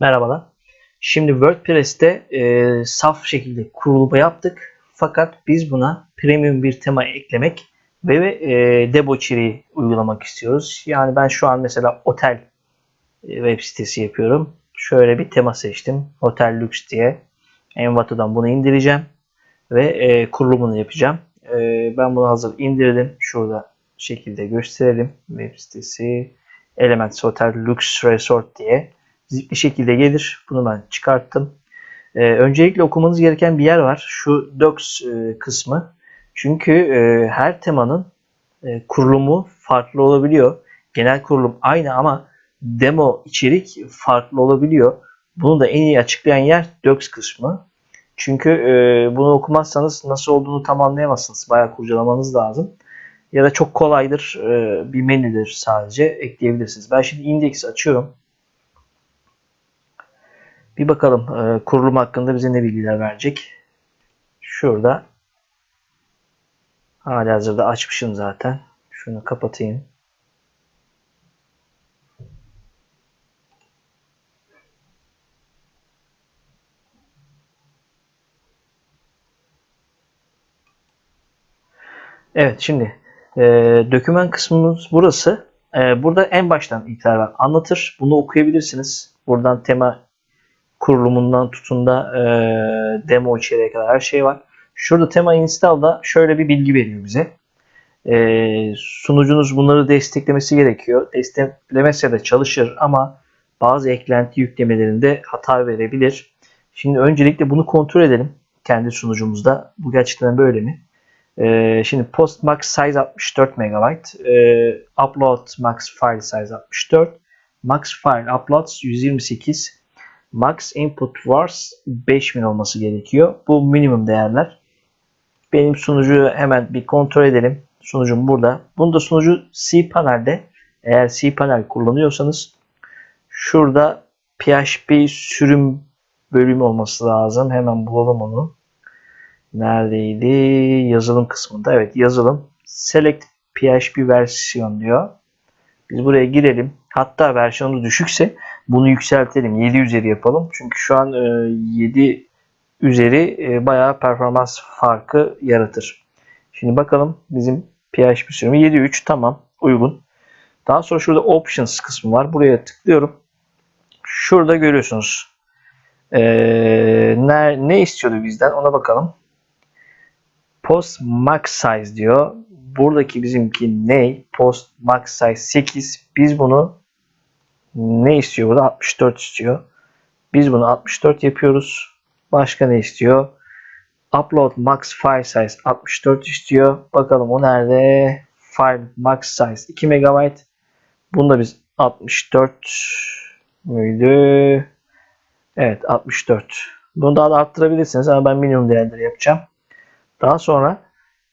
Merhabalar. Şimdi WordPress'te e, saf şekilde kurulumu yaptık. Fakat biz buna premium bir tema eklemek ve e, debauchery uygulamak istiyoruz. Yani ben şu an mesela otel e, web sitesi yapıyorum. Şöyle bir tema seçtim. Hotel Lux diye. Envato'dan bunu indireceğim. Ve e, kurulumunu yapacağım. E, ben bunu hazır indirdim. Şurada şekilde gösterelim. Web sitesi Elements Hotel Lux Resort diye zipli şekilde gelir. Bunu ben çıkarttım. Ee, öncelikle okumanız gereken bir yer var. Şu Docs e, kısmı. Çünkü e, her temanın e, kurulumu farklı olabiliyor. Genel kurulum aynı ama demo içerik farklı olabiliyor. Bunu da en iyi açıklayan yer Docs kısmı. Çünkü e, bunu okumazsanız nasıl olduğunu tam anlayamazsınız. Bayağı kurcalamanız lazım. Ya da çok kolaydır. E, bir menüdür sadece ekleyebilirsiniz. Ben şimdi index açıyorum. Bir bakalım e, kurulum hakkında bize ne bilgiler verecek. Şurada hala hazırda açmışım zaten. Şunu kapatayım. Evet şimdi e, doküman kısmımız burası. E, burada en baştan itibaren anlatır. Bunu okuyabilirsiniz. Buradan tema kurulumundan tutun da e, demo içeriğe kadar her şey var. Şurada tema install'da şöyle bir bilgi veriyor bize. E, sunucunuz bunları desteklemesi gerekiyor. Desteklemezse de çalışır ama bazı eklenti yüklemelerinde hata verebilir. Şimdi öncelikle bunu kontrol edelim kendi sunucumuzda. Bu gerçekten böyle mi? Ee, şimdi post max size 64 MB, ee, upload max file size 64, max file uploads 128, max input vars 5000 olması gerekiyor. Bu minimum değerler. Benim sunucuyu hemen bir kontrol edelim. Sunucum burada. Bunda sunucu cPanel'de. Eğer cPanel kullanıyorsanız şurada PHP sürüm bölümü olması lazım. Hemen bulalım onu. Neredeydi? Yazılım kısmında. Evet yazılım. Select PHP versiyon diyor. Biz buraya girelim. Hatta versiyonu düşükse bunu yükseltelim. 7 üzeri yapalım. Çünkü şu an 7 üzeri e, bayağı performans farkı yaratır. Şimdi bakalım bizim PHP sürümü 7.3 tamam uygun. Daha sonra şurada options kısmı var. Buraya tıklıyorum. Şurada görüyorsunuz. Ee, ne, ne istiyordu bizden ona bakalım. Post max size diyor. Buradaki bizimki ne? Post max size 8. Biz bunu ne istiyor burada? 64 istiyor. Biz bunu 64 yapıyoruz. Başka ne istiyor? Upload max file size 64 istiyor. Bakalım o nerede? File max size 2 MB. Bunda biz 64 müydü? Evet 64. Bunu daha da arttırabilirsiniz ama ben minimum değerleri yapacağım. Daha sonra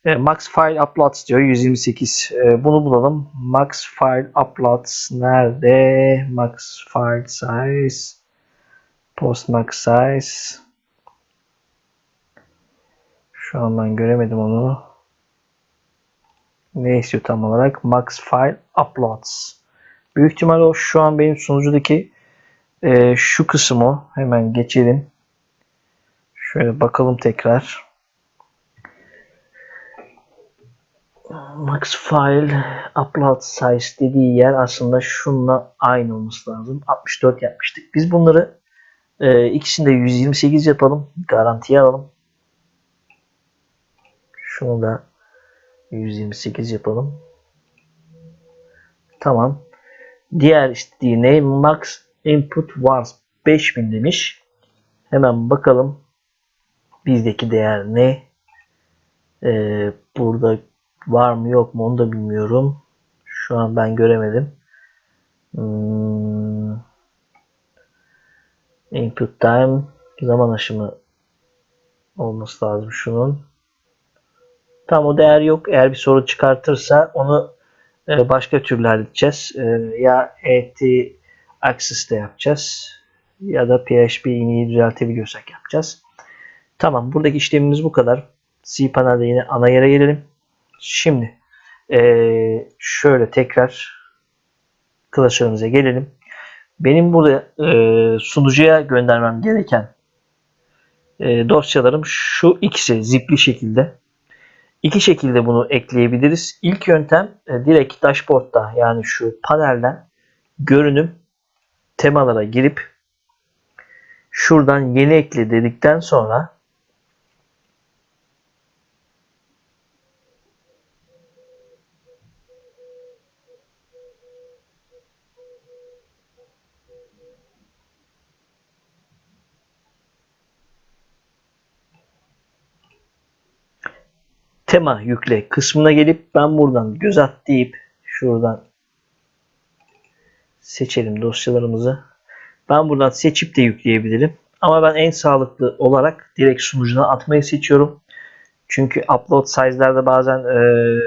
e, max file uploads diyor 128. E, bunu bulalım. Max file uploads nerede? Max file size post max size şu an ben göremedim onu. Ne istiyor tam olarak? Max file uploads. Büyük ihtimal o şu an benim sunucudaki e, şu kısım o. Hemen geçelim. Şöyle bakalım tekrar. Max file upload size dediği yer aslında şunla aynı olması lazım. 64 yapmıştık. Biz bunları e, ikisini de 128 yapalım. Garantiye alalım. Şunu da 128 yapalım. Tamam. Diğer istediği ne? Max input was 5000 demiş. Hemen bakalım. Bizdeki değer ne? Ee, burada Var mı yok mu onu da bilmiyorum. Şu an ben göremedim. Hmm. Input time zaman aşımı olması lazım şunun. Tam o değer yok. Eğer bir soru çıkartırsa onu e, başka türlü halledeceğiz. E, ya et de yapacağız. Ya da PHP iniyi düzeltebiliyorsak yapacağız. Tamam. Buradaki işlemimiz bu kadar. cPanel'de yine ana yere gelelim. Şimdi ee, şöyle tekrar klasörümüze gelelim. benim burada e, sunucuya göndermem gereken e, dosyalarım şu ikisi zipli şekilde. İki şekilde bunu ekleyebiliriz. İlk yöntem e, direkt dashboard'da yani şu panelden görünüm temalara girip şuradan yeni ekle dedikten sonra tema yükle kısmına gelip ben buradan göz at deyip şuradan seçelim dosyalarımızı. Ben buradan seçip de yükleyebilirim. Ama ben en sağlıklı olarak direkt sunucuna atmayı seçiyorum. Çünkü upload size'larda bazen ee,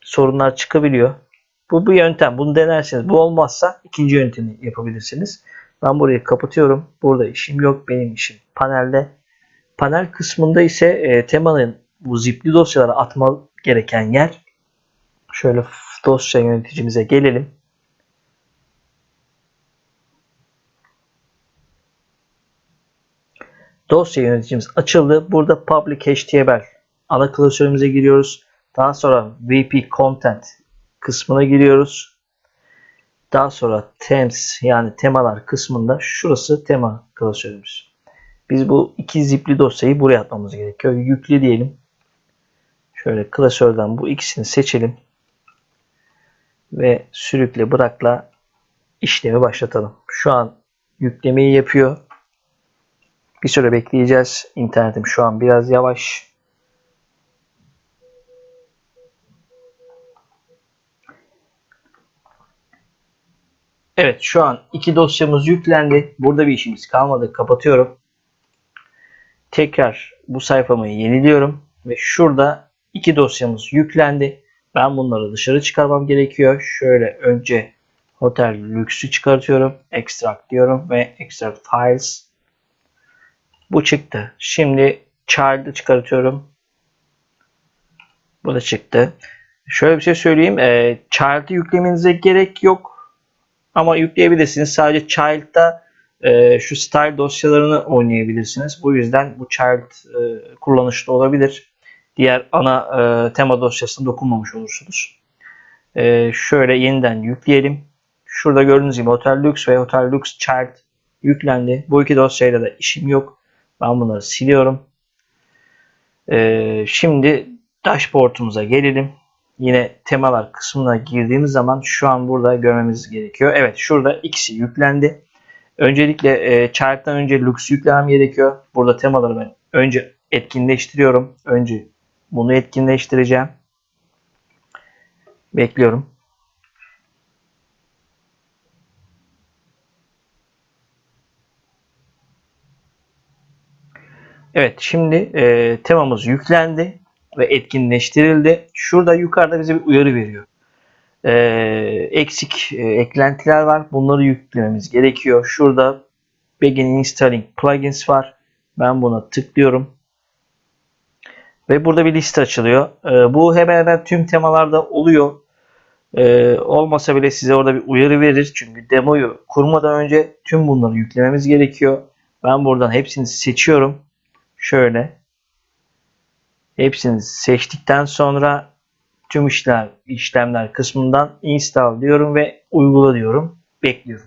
sorunlar çıkabiliyor. Bu bu yöntem. Bunu denerseniz bu olmazsa ikinci yöntemi yapabilirsiniz. Ben burayı kapatıyorum. Burada işim yok. Benim işim panelde. Panel kısmında ise e, temanın bu zipli dosyalara atma gereken yer şöyle dosya yöneticimize gelelim. Dosya yöneticimiz açıldı. Burada public HTML ana klasörümüze giriyoruz. Daha sonra VP Content kısmına giriyoruz. Daha sonra Themes yani temalar kısmında şurası tema klasörümüz. Biz bu iki zipli dosyayı buraya atmamız gerekiyor. Yükle diyelim. Şöyle klasörden bu ikisini seçelim. Ve sürükle bırakla işlemi başlatalım. Şu an yüklemeyi yapıyor. Bir süre bekleyeceğiz. İnternetim şu an biraz yavaş. Evet şu an iki dosyamız yüklendi. Burada bir işimiz kalmadı. Kapatıyorum. Tekrar bu sayfamı yeniliyorum. Ve şurada iki dosyamız yüklendi. Ben bunları dışarı çıkarmam gerekiyor. Şöyle önce Hotel Lüks'ü çıkartıyorum. Extract diyorum ve Extract Files. Bu çıktı. Şimdi Child'ı çıkartıyorum. Bu da çıktı. Şöyle bir şey söyleyeyim. E, Child'ı yüklemenize gerek yok. Ama yükleyebilirsiniz. Sadece Child'da e, şu style dosyalarını oynayabilirsiniz. Bu yüzden bu Child e, kullanışlı olabilir. Diğer ana e, tema dosyasına dokunmamış olursunuz. E, şöyle yeniden yükleyelim. Şurada gördüğünüz gibi Hotel Lux ve Hotel Lux Child yüklendi. Bu iki dosyayla da işim yok. Ben bunları siliyorum. Ee, şimdi dashboard'umuza gelelim. Yine temalar kısmına girdiğimiz zaman şu an burada görmemiz gerekiyor. Evet şurada ikisi yüklendi. Öncelikle e, Child'dan önce Lux yüklemem gerekiyor. Burada temaları ben önce etkinleştiriyorum. Önce bunu etkinleştireceğim. Bekliyorum. Evet şimdi e, temamız yüklendi ve etkinleştirildi. Şurada yukarıda bize bir uyarı veriyor. E, eksik e, eklentiler var. Bunları yüklememiz gerekiyor. Şurada Begin Installing Plugins var. Ben buna tıklıyorum. Ve burada bir liste açılıyor. E, bu hemen hemen tüm temalarda oluyor. E, olmasa bile size orada bir uyarı verir. Çünkü demoyu kurmadan önce tüm bunları yüklememiz gerekiyor. Ben buradan hepsini seçiyorum şöyle hepsini seçtikten sonra tüm işler işlemler kısmından install diyorum ve uygula diyorum. Bekliyorum.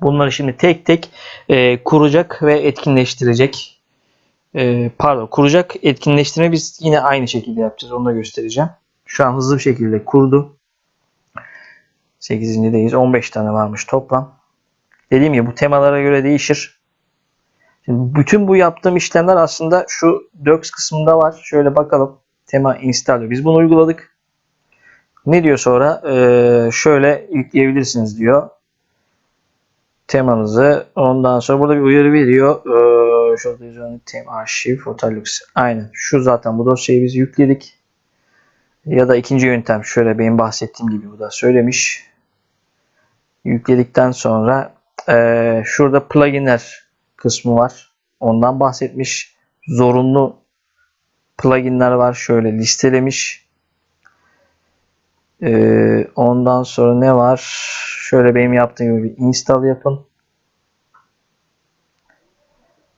Bunları şimdi tek tek e, kuracak ve etkinleştirecek. E, pardon kuracak etkinleştirme biz yine aynı şekilde yapacağız. Onu da göstereceğim. Şu an hızlı bir şekilde kurdu. 8.deyiz. 15 tane varmış toplam. Dediğim gibi bu temalara göre değişir. Şimdi bütün bu yaptığım işlemler aslında şu Docs kısmında var. Şöyle bakalım. Tema install. Biz bunu uyguladık. Ne diyor sonra? Ee, şöyle yükleyebilirsiniz diyor. Temanızı. Ondan sonra burada bir uyarı veriyor. Ee, şurada tem arşiv Photolux. Aynen. Şu zaten bu dosyayı biz yükledik. Ya da ikinci yöntem şöyle benim bahsettiğim gibi bu da söylemiş. Yükledikten sonra e, şurada pluginler kısmı var. Ondan bahsetmiş. Zorunlu pluginler var. Şöyle listelemiş. Ee, ondan sonra ne var? Şöyle benim yaptığım gibi bir install yapın.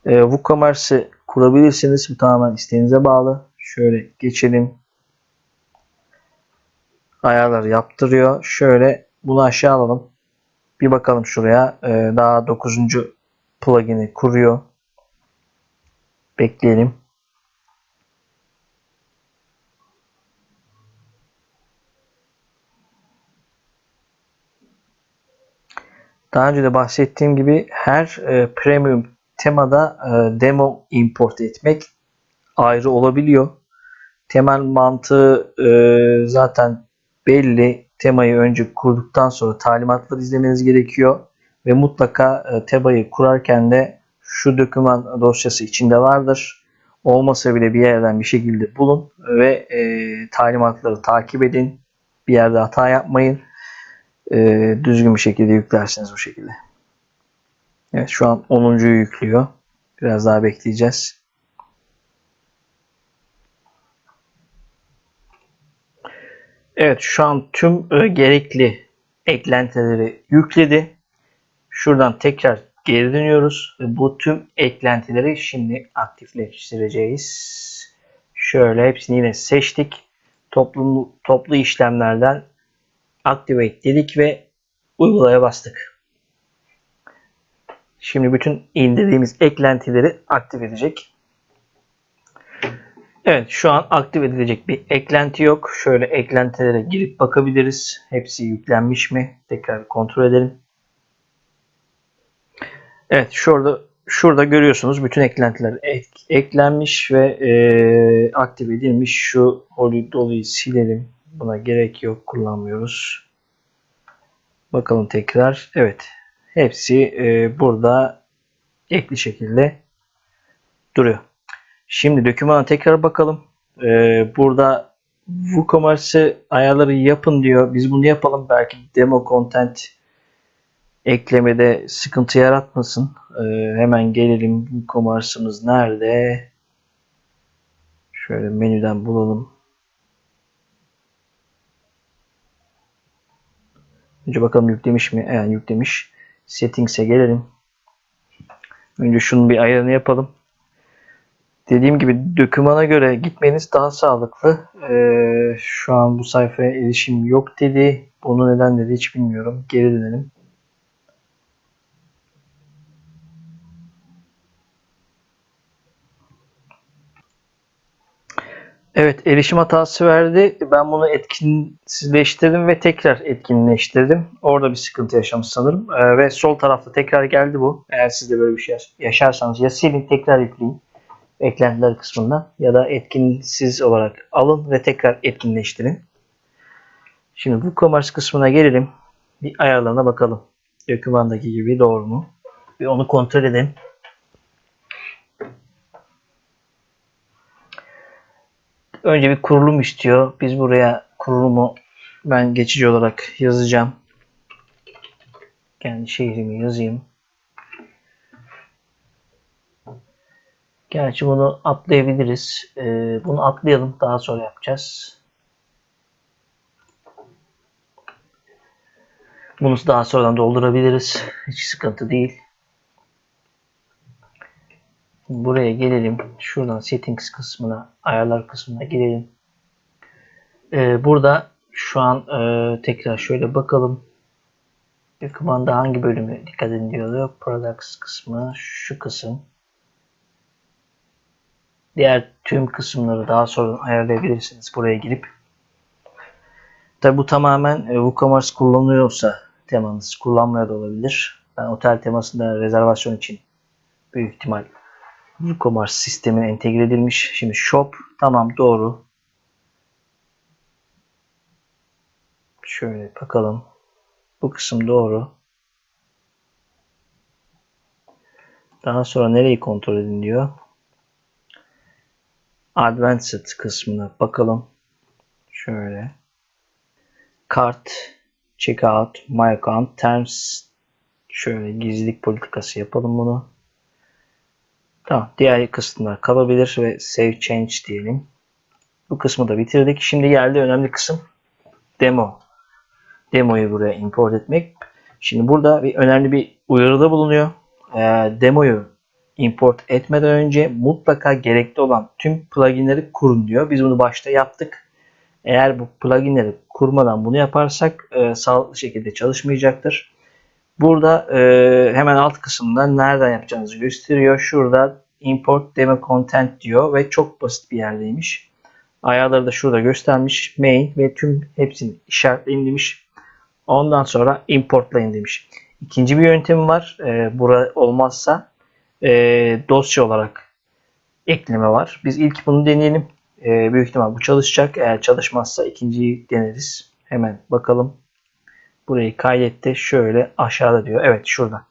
Ee, WooCommerce'ı kurabilirsiniz. Bu tamamen isteğinize bağlı. Şöyle geçelim. Ayarlar yaptırıyor. Şöyle bunu aşağı alalım. Bir bakalım şuraya. Ee, daha 9. plugin'i kuruyor. Bekleyelim. Daha önce de bahsettiğim gibi her e, premium temada e, demo import etmek ayrı olabiliyor. Temel mantığı e, zaten belli. Temayı önce kurduktan sonra talimatları izlemeniz gerekiyor. Ve mutlaka e, temayı kurarken de şu doküman dosyası içinde vardır. Olmasa bile bir yerden bir şekilde bulun ve e, talimatları takip edin. Bir yerde hata yapmayın. E, düzgün bir şekilde yüklersiniz bu şekilde. Evet şu an 10.yu yüklüyor. Biraz daha bekleyeceğiz. Evet şu an tüm gerekli eklentileri yükledi. Şuradan tekrar geri dönüyoruz. Ve bu tüm eklentileri şimdi aktifleştireceğiz. Şöyle hepsini yine seçtik. Toplu, toplu işlemlerden activate dedik ve uygulaya bastık. Şimdi bütün indirdiğimiz eklentileri aktif edecek. Evet şu an aktif edilecek bir eklenti yok. Şöyle eklentilere girip bakabiliriz. Hepsi yüklenmiş mi? Tekrar kontrol edelim. Evet şurada şurada görüyorsunuz bütün eklentiler ek, eklenmiş ve e, aktif edilmiş. Şu Dolly'yi silelim. Buna gerek yok. Kullanmıyoruz. Bakalım tekrar. Evet. Hepsi e, burada ekli şekilde duruyor. Şimdi dokümana tekrar bakalım. E, burada WooCommerce ayarları yapın diyor. Biz bunu yapalım. Belki demo content eklemede sıkıntı yaratmasın. E, hemen gelelim. WooCommerce'ımız nerede? Şöyle menüden bulalım. Önce bakalım yüklemiş mi? Yani yüklemiş. Settings'e gelelim. Önce şunun bir ayarını yapalım. Dediğim gibi dokümana göre gitmeniz daha sağlıklı. Ee, şu an bu sayfaya erişim yok dedi. Bunu neden dedi hiç bilmiyorum. Geri dönelim. Evet erişim hatası verdi. Ben bunu etkinsizleştirdim ve tekrar etkinleştirdim. Orada bir sıkıntı yaşamış sanırım. Ee, ve sol tarafta tekrar geldi bu. Eğer siz de böyle bir şey yaşarsanız ya silin tekrar yükleyin eklentiler kısmından ya da etkinsiz olarak alın ve tekrar etkinleştirin. Şimdi bu WooCommerce kısmına gelelim. Bir ayarlarına bakalım. Dokümandaki gibi doğru mu? Bir onu kontrol edelim. Önce bir kurulum istiyor. Biz buraya kurulumu ben geçici olarak yazacağım. Kendi şehrimi yazayım. Gerçi bunu atlayabiliriz. Ee, bunu atlayalım. Daha sonra yapacağız. Bunu daha sonradan doldurabiliriz. Hiç sıkıntı değil. Buraya gelelim. Şuradan settings kısmına, ayarlar kısmına girelim. Ee, burada şu an e, tekrar şöyle bakalım. Bir kumanda hangi bölümü dikkat edin diyor. Products kısmı şu kısım. Diğer tüm kısımları daha sonra ayarlayabilirsiniz buraya girip. Tabi bu tamamen e, WooCommerce kullanıyorsa temanız kullanmaya da olabilir. Ben otel temasında rezervasyon için büyük ihtimal WooCommerce sistemine entegre edilmiş. Şimdi shop tamam doğru. Şöyle bakalım. Bu kısım doğru. Daha sonra nereyi kontrol edin diyor. Advanced kısmına bakalım. Şöyle. Kart, Checkout, My Account, Terms. Şöyle gizlilik politikası yapalım bunu. Tamam. Diğer kısımlar kalabilir ve Save Change diyelim. Bu kısmı da bitirdik. Şimdi geldi önemli kısım. demo. Demoyu buraya import etmek. Şimdi burada bir önemli bir uyarıda bulunuyor. Ee, demoyu import etmeden önce mutlaka gerekli olan tüm pluginleri kurun diyor. Biz bunu başta yaptık. Eğer bu pluginleri kurmadan bunu yaparsak e, sağlıklı şekilde çalışmayacaktır. Burada e, hemen alt kısımda nereden yapacağınızı gösteriyor. Şurada import demo content diyor ve çok basit bir yerdeymiş. Ayarları da şurada göstermiş. Main ve tüm hepsini işaretleyin demiş. Ondan sonra importlayın demiş. İkinci bir yöntemi var. E, bura olmazsa e, dosya olarak ekleme var. Biz ilk bunu deneyelim. E, büyük ihtimal bu çalışacak. Eğer çalışmazsa ikinciyi deneriz. Hemen bakalım. Burayı kaydetti. Şöyle aşağıda diyor. Evet şurada.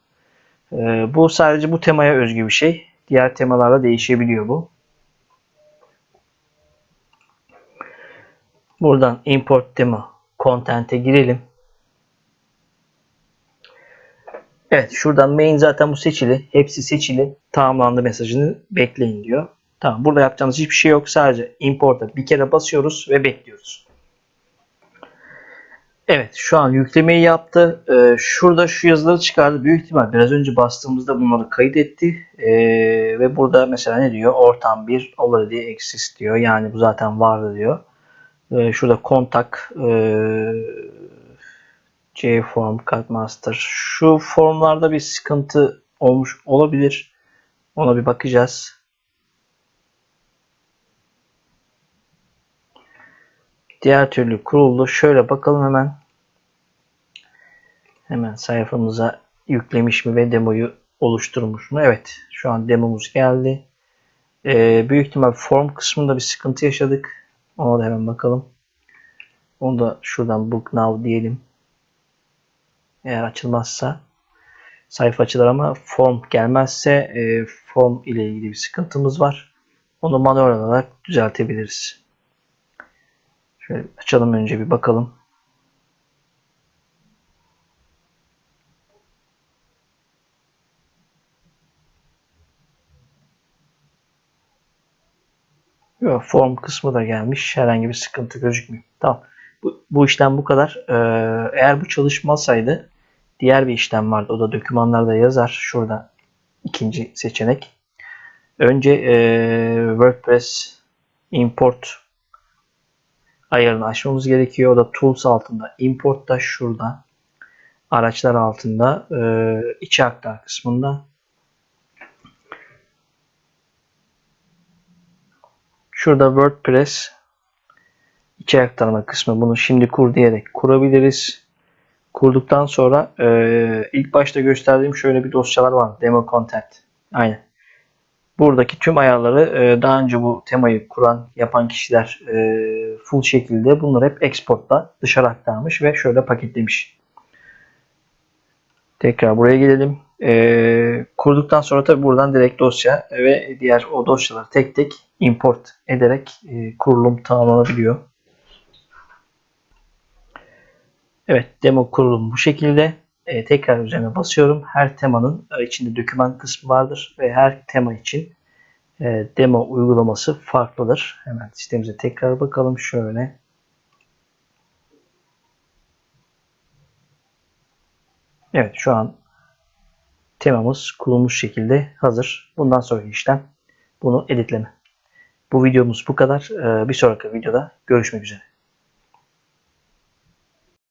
E, bu sadece bu temaya özgü bir şey. Diğer temalarla değişebiliyor bu. Buradan import demo content'e girelim. Evet şuradan main zaten bu seçili. Hepsi seçili. Tamamlandı mesajını bekleyin diyor. Tamam burada yapacağımız hiçbir şey yok. Sadece import'a bir kere basıyoruz ve bekliyoruz. Evet şu an yüklemeyi yaptı. Ee, şurada şu yazıları çıkardı. Büyük ihtimal biraz önce bastığımızda bunları kaydetti. Ee, ve burada mesela ne diyor? Ortam 1 already exist diyor. Yani bu zaten vardı diyor. Ee, şurada kontak ee, JForm, Cutmaster. Şu formlarda bir sıkıntı olmuş olabilir. Ona bir bakacağız. Diğer türlü kuruldu. Şöyle bakalım hemen. Hemen sayfamıza yüklemiş mi ve demoyu oluşturmuş mu? Evet. Şu an demomuz geldi. Ee, büyük ihtimal form kısmında bir sıkıntı yaşadık. Ona da hemen bakalım. Onu da şuradan book now diyelim. Eğer açılmazsa sayfa açılır ama form gelmezse e, form ile ilgili bir sıkıntımız var. Onu manuel olarak düzeltebiliriz. Şöyle açalım önce bir bakalım. Yok, form kısmı da gelmiş. Herhangi bir sıkıntı gözükmüyor. Tamam. Bu, bu işlem bu kadar. Ee, eğer bu çalışmasaydı diğer bir işlem vardı. O da dokümanlarda yazar. Şurada ikinci seçenek. Önce e, WordPress import ayarını açmamız gerekiyor. O da Tools altında, Import'ta şurada, araçlar altında, e, içe aktar kısmında. Şurada WordPress içe aktarma kısmı. Bunu şimdi kur diyerek kurabiliriz. Kurduktan sonra e, ilk başta gösterdiğim şöyle bir dosyalar var. Demo content. Aynen. Buradaki tüm ayarları e, daha önce bu temayı kuran, yapan kişiler e, full şekilde bunları hep exportla dışarı aktarmış ve şöyle paketlemiş. Tekrar buraya gelelim. E, kurduktan sonra tabi buradan direkt dosya ve diğer o dosyaları tek tek import ederek kurulum tamamlanabiliyor. Evet demo kurulum bu şekilde. E, tekrar üzerine basıyorum. Her temanın e, içinde doküman kısmı vardır ve her tema için e, demo uygulaması farklıdır. Hemen sistemimize tekrar bakalım şöyle. Evet şu an temamız kurulmuş şekilde hazır. Bundan sonraki işlem bunu editleme. Bu videomuz bu kadar. E, bir sonraki videoda görüşmek üzere.